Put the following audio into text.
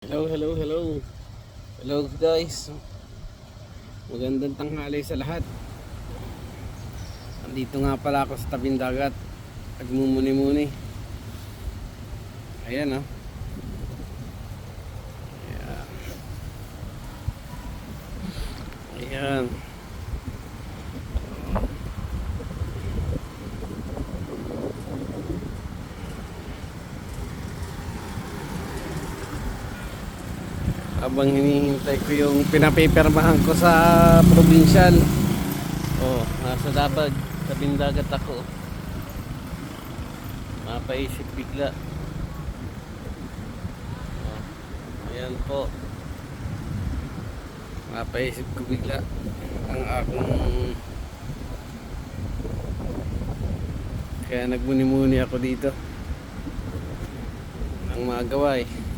Hello, hello, hello. Hello guys. Magandang tanghali sa lahat. Andito nga pala ako sa tabing dagat. Nagmumuni-muni. Ayan oh. Ayan. Ayan. Habang hinihintay ko yung pinapipirmahan ko sa provincial. Oh nasa dabag tabing dagat ako. Mapaisip bigla. Oh, ayan po. Mapaisip ko bigla ang akong kaya nagmuni-muni ako dito. Ang magawa eh